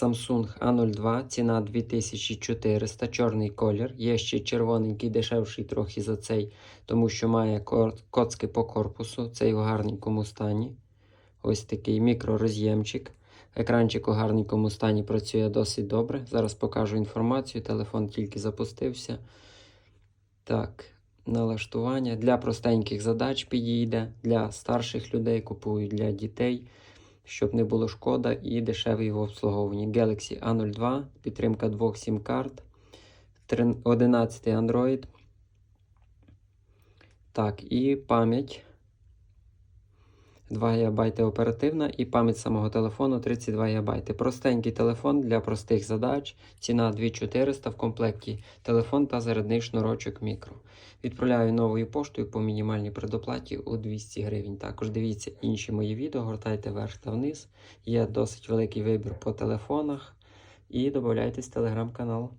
Samsung A02, ціна 2400, чорний колір. Є ще червоненький, дешевший трохи за цей, тому що має коцки по корпусу. Цей у гарненькому стані. Ось такий мікророз'ємчик. Екранчик у гарненькому стані працює досить добре. Зараз покажу інформацію. Телефон тільки запустився. Так, налаштування. Для простеньких задач підійде, для старших людей купують для дітей, щоб не було шкода і дешевий в обслуговуванні. Galaxy A02, підтримка двох сім-карт, 11 Android. Так, і пам'ять. 2 ГБ оперативна і пам'ять самого телефону 32 ГБ. Простенький телефон для простих задач. Ціна 2400 в комплекті телефон та зарядний шнурочок мікро. Відправляю новою поштою по мінімальній предоплаті у 200 гривень. Також дивіться інші мої відео, гортайте вверх та вниз. Є досить великий вибір по телефонах. І додайтесь в телеграм-канал.